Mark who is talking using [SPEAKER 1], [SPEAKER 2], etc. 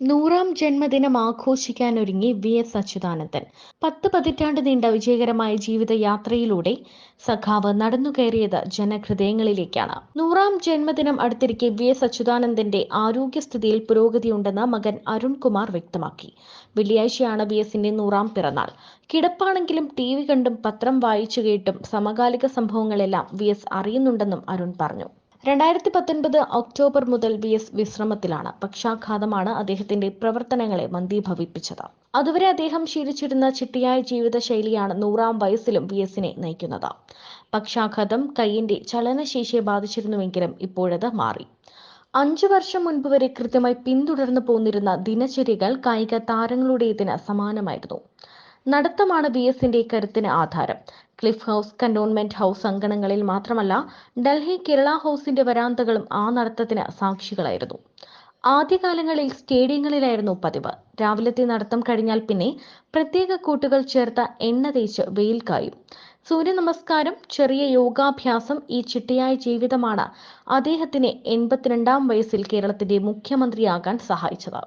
[SPEAKER 1] നൂറാം ജന്മദിനം ആഘോഷിക്കാനൊരുങ്ങി V S Achuthanandan. പത്ത് പതിറ്റാണ്ട് നീണ്ട വിജയകരമായ ജീവിതയാത്രയിലൂടെ സഖാവ് നടന്നു നടന്നുകയറിയത് ജനഹൃദയങ്ങളിലേക്കാണ്. നൂറാം ജന്മദിനം അടുത്തിരിക്കെ വി എസ് അച്യുതാനന്ദന്റെ ആരോഗ്യസ്ഥിതിയിൽ പുരോഗതിയുണ്ടെന്ന് മകൻ അരുൺകുമാർ വ്യക്തമാക്കി. വെള്ളിയാഴ്ചയാണ് വി എസിന്റെ നൂറാം പിറന്നാൾ. കിടപ്പാണെങ്കിലും ടി വി കണ്ടും പത്രം വായിച്ചു കേട്ടും സമകാലിക സംഭവങ്ങളെല്ലാം വി എസ് അറിയുന്നുണ്ടെന്നും അരുൺ പറഞ്ഞു. രണ്ടായിരത്തി പത്തൊൻപത് ഒക്ടോബർ മുതൽ വി എസ് വിശ്രമത്തിലാണ് പക്ഷാഘാതമാണ് അദ്ദേഹത്തിന്റെ പ്രവർത്തനങ്ങളെ മന്ദീഭവിപ്പിച്ചത്. അതുവരെ അദ്ദേഹം ശീലിച്ചിരുന്ന ചിട്ടിയായ ജീവിതശൈലിയാണ് നൂറാം വയസ്സിലും വി എസിനെ നയിക്കുന്നത്. പക്ഷാഘാതം കൈയിന്റെ ചലനശേഷിയെ ബാധിച്ചിരുന്നുവെങ്കിലും ഇപ്പോഴത് മാറി. അഞ്ചു വർഷം മുൻപ് വരെ കൃത്യമായി പിന്തുടർന്നു പോന്നിരുന്ന ദിനചര്യകൾ കായിക താരങ്ങളുടേതിന് സമാനമായിരുന്നു. നടത്തമാണ് ബി എസിന്റെ കരുത്തിന് ആധാരം. ക്ലിഫ് ഹൗസ് കന്റോൺമെന്റ് ഹൗസ് അങ്കണങ്ങളിൽ മാത്രമല്ല ഡൽഹി കേരള ഹൗസിന്റെ വരാന്തകളും ആ നടത്തത്തിന് സാക്ഷികളായിരുന്നു. ആദ്യകാലങ്ങളിൽ സ്റ്റേഡിയങ്ങളിലായിരുന്നു പതിവ്. രാവിലത്തെ നടത്തം കഴിഞ്ഞാൽ പിന്നെ പ്രത്യേക കൂട്ടുകൾ ചേർത്ത എണ്ണ തേച്ച് വെയിൽ കായും. സൂര്യ നമസ്കാരം ചെറിയ യോഗാഭ്യാസം ഈ ചിട്ടയായ ജീവിതമാണ് അദ്ദേഹത്തിന് എൺപത്തിരണ്ടാം വയസ്സിൽ കേരളത്തിന്റെ മുഖ്യമന്ത്രിയാകാൻ സഹായിച്ചത്.